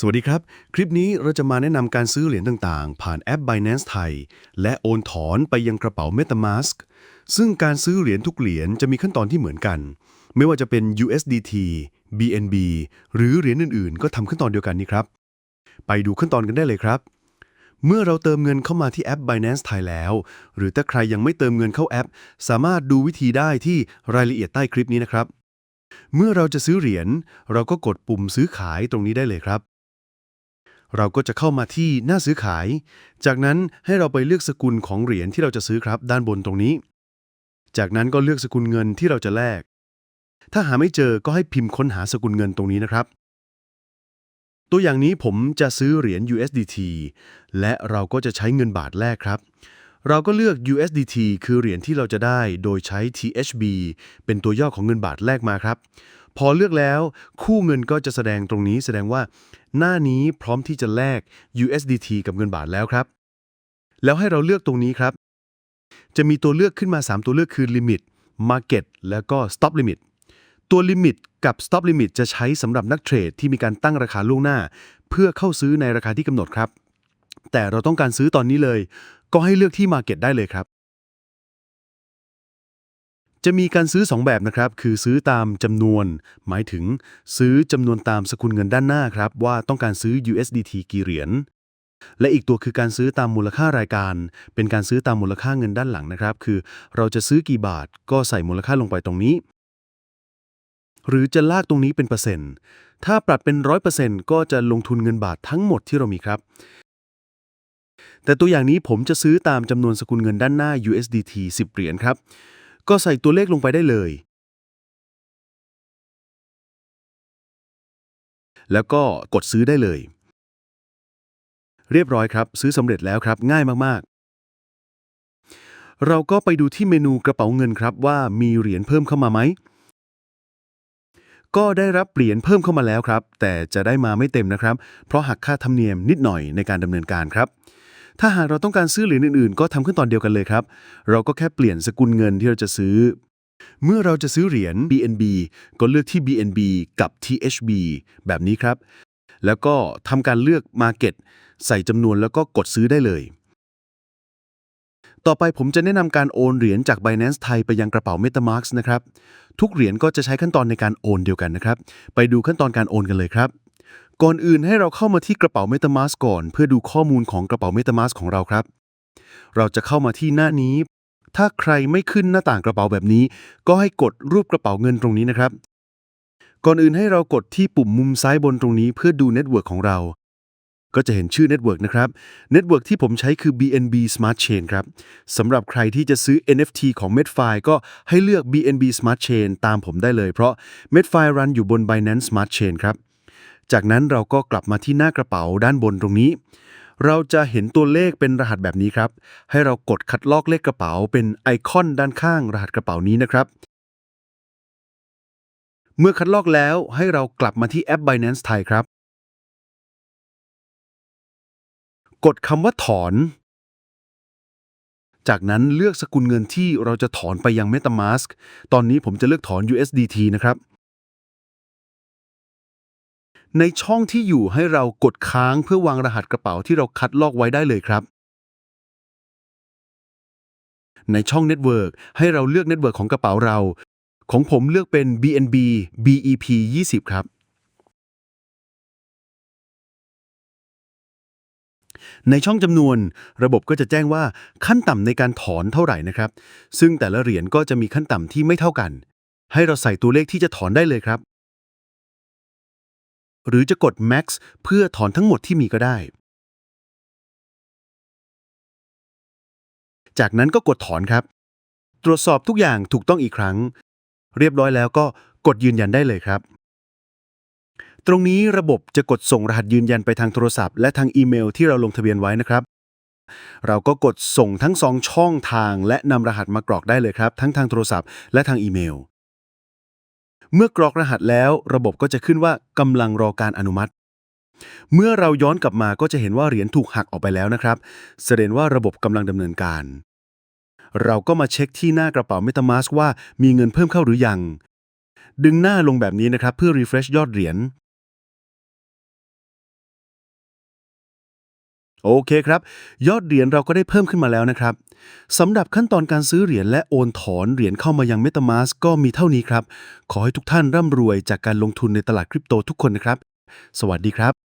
สวัสดีครับ คลิปนี้เราจะมาแนะนำการซื้อเหรียญต่างๆ ผ่านแอป Binance ไทย และโอนถอนไปยังกระเป๋า MetaMask ซึ่งการซื้อเหรียญทุกเหรียญจะมีขั้นตอนที่เหมือนกัน ไม่ว่าจะเป็น USDT BNB หรือเหรียญอื่นๆ ก็ทำขั้นตอนเดียวกันนี้ครับ ไปดูขั้นตอนกันได้เลยครับ เมื่อเราเติมเงินเข้ามาที่แอป Binance ไทยแล้ว หรือถ้าใครยังไม่เติมเงินเข้าแอป สามารถดูวิธีได้ที่รายละเอียดใต้คลิปนี้นะครับ เมื่อเราจะซื้อเหรียญเราก็กดปุ่มซื้อขายตรงนี้ได้เลยครับ เราก็จะเข้ามาที่หน้าซื้อขาย จากนั้นให้เราไปเลือกสกุลของเหรียญที่เราจะซื้อครับ ด้านบนตรงนี้ จากนั้นก็เลือกสกุลเงินที่เราจะแลก ถ้าหาไม่เจอก็ให้พิมพ์ค้นหาสกุลเงินตรงนี้นะครับ ตัวอย่างนี้ผมจะซื้อเหรียญ USDT และเราก็จะใช้เงินบาทแลกครับ เราก็เลือก USDT คือเหรียญที่เราจะได้โดยใช้ THB เป็นตัวย่อของเงินบาทแลกมาครับ พอเลือกแล้วคู่เงินก็จะแสดงตรงนี้แสดงว่า หน้านี้พร้อมที่จะแลก USDT กับเงินบาทแล้วครับ แล้วให้เราเลือกตรงนี้ครับ จะมีตัวเลือกขึ้นมา 3 ตัวเลือกคือ Limit Market แล้วก็ Stop Limit ตัว Limit กับ Stop Limit จะใช้สำหรับนักเทรดที่มีการตั้งราคาล่วงหน้า เพื่อเข้าซื้อในราคาที่กำหนดครับแต่เราต้องการซื้อตอนนี้เลย ก็ให้เลือกที่ Market ได้เลยครับ จะมีการซื้อ 2 แบบนะครับ คือซื้อตามจำนวน หมายถึงซื้อจำนวนตามสกุลเงินด้านหน้าครับ ว่าต้องการซื้อ USDT กี่เหรียญและอีกตัวคือการซื้อตามมูลค่ารายการ เป็นการซื้อตามมูลค่าเงินด้านหลังนะครับ คือเราจะซื้อกี่บาทก็ใส่มูลค่าลงไปตรงนี้ หรือจะลากตรงนี้เป็นเปอร์เซ็นต์ ถ้าปรับเป็น 100%ก็จะลงทุนเงินบาททั้งหมดที่เรามีครับ แต่ตัวอย่างนี้ผมจะซื้อตามจำนวนสกุลเงินด้านหน้า USDT 10 เหรียญครับ ก็ใส่ตัวเลขลงไปได้เลย แล้วก็กดซื้อได้เลย เรียบร้อยครับ ซื้อสำเร็จแล้วครับ ง่ายมากๆ เราก็ไปดูที่เมนูกระเป๋าเงินครับว่ามีเหรียญเพิ่มเข้ามาไหมก็ได้รับเหรียญเพิ่มเข้ามาแล้วครับ แต่จะได้มาไม่เต็มนะครับ เพราะหักค่าธรรมเนียมนิดหน่อยในการดำเนินการครับ ถ้าหากเราต้องการซื้อเหรียญอื่นๆ ก็ทำขั้นตอนเดียวกันเลยครับ เราก็แค่เปลี่ยนสกุลเงินที่เราจะซื้อ เมื่อเราจะซื้อเหรียญ BNB ก็เลือกที่ BNB กับ THB แบบนี้ครับ แล้วก็ทำการเลือก Market ใส่จำนวนแล้วก็กดซื้อได้เลย ต่อไปผมจะแนะนำการโอนเหรียญจาก Binance ไทยไปยังกระเป๋า MetaMask นะครับ ทุกเหรียญก็จะใช้ขั้นตอนในการโอนเดียวกันนะครับ ไปดูขั้นตอนการโอนกันเลยครับ ก่อนอื่นให้เราเข้ามาที่กระเป๋า MetaMask ก่อน เพื่อดูข้อมูลของกระเป๋า MetaMask ของเราครับ เราจะเข้ามาที่หน้านี้ ถ้าใครไม่ขึ้นหน้าต่างกระเป๋าแบบนี้ ก็ให้กดรูปกระเป๋าเงินตรงนี้นะครับ ก่อนอื่นให้เรากดที่ปุ่มมุมซ้ายบนตรงนี้ เพื่อดูเน็ตเวิร์กของเรา ก็จะเห็นชื่อเน็ตเวิร์กนะครับเน็ตเวิร์กที่ผมใช้คือ BNB Smart Chain ครับสำหรับใครที่จะซื้อ NFT ของ Medfi ก็ให้เลือก BNB Smart Chain ตามผมได้เลย เพราะ Medfi รันอยู่บน Binance Smart Chain ครับ จากนั้นเราก็กลับมาที่หน้ากระเป๋าด้านบนตรงนี้ เราจะเห็นตัวเลขเป็นรหัสแบบนี้ครับ ให้เรากดคัดลอกเลขกระเป๋าเป็นไอคอนด้านข้างรหัสกระเป๋านี้นะครับ เมื่อคัดลอกแล้วให้เรากลับมาที่แอป Binance ไทยครับ กดคำว่าถอน จากนั้นเลือกสกุลเงินที่เราจะถอนไปยัง MetaMask ตอนนี้ผมจะเลือกถอน USDT นะครับ ในช่องที่อยู่ให้เรากดค้างเพื่อวางรหัสกระเป๋าที่เราคัดลอกไว้ได้เลยครับ ในช่อง Network ให้เราเลือก Network ของกระเป๋าเรา ของผมเลือกเป็น BNB BEP 20 ครับ ในช่องจำนวนระบบก็จะแจ้งว่าขั้นต่ำในการถอนเท่าไหร่นะครับ ซึ่งแต่ละเหรียญก็จะมีขั้นต่ำที่ไม่เท่ากัน ให้เราใส่ตัวเลขที่จะถอนได้เลยครับ หรือจะกด max เพื่อถอนทั้งหมดที่มีก็ได้ จากนั้นก็กดถอนครับ ตรวจสอบทุกอย่างถูกต้องอีกครั้ง เรียบร้อยแล้วก็กดยืนยันได้เลยครับ ตรงนี้ระบบจะกดส่งรหัสยืนยันไปทางโทรศัพท์และทางอีเมลที่เราลงทะเบียนไว้นะครับ เราก็กดส่งทั้งสองช่องทางและนำรหัสมากรอกได้เลยครับ ทั้งทางโทรศัพท์และทางอีเมล เมื่อกรอกรหัสแล้วระบบก็จะขึ้นว่ากำลังรอการอนุมัติ เมื่อเราย้อนกลับมาก็จะเห็นว่าเหรียญถูกหักออกไปแล้วนะครับ แสดงว่าระบบกำลังดำเนินการ เราก็มาเช็คที่หน้ากระเป๋า MetaMask ว่ามีเงินเพิ่มเข้าหรือยัง ดึงหน้าลงแบบนี้นะครับเพื่อ refresh ยอดเหรียญ โอเคครับ ยอดเหรียญเราก็ได้เพิ่มขึ้นมาแล้วนะครับสำหรับขั้นตอนการซื้อเหรียญและโอนถอนเหรียญเข้ามายัง MetaMask ก็มีเท่านี้ครับ ขอให้ทุกท่านร่ำรวยจากการลงทุนในตลาดคริปโตทุกคนนะครับ สวัสดีครับ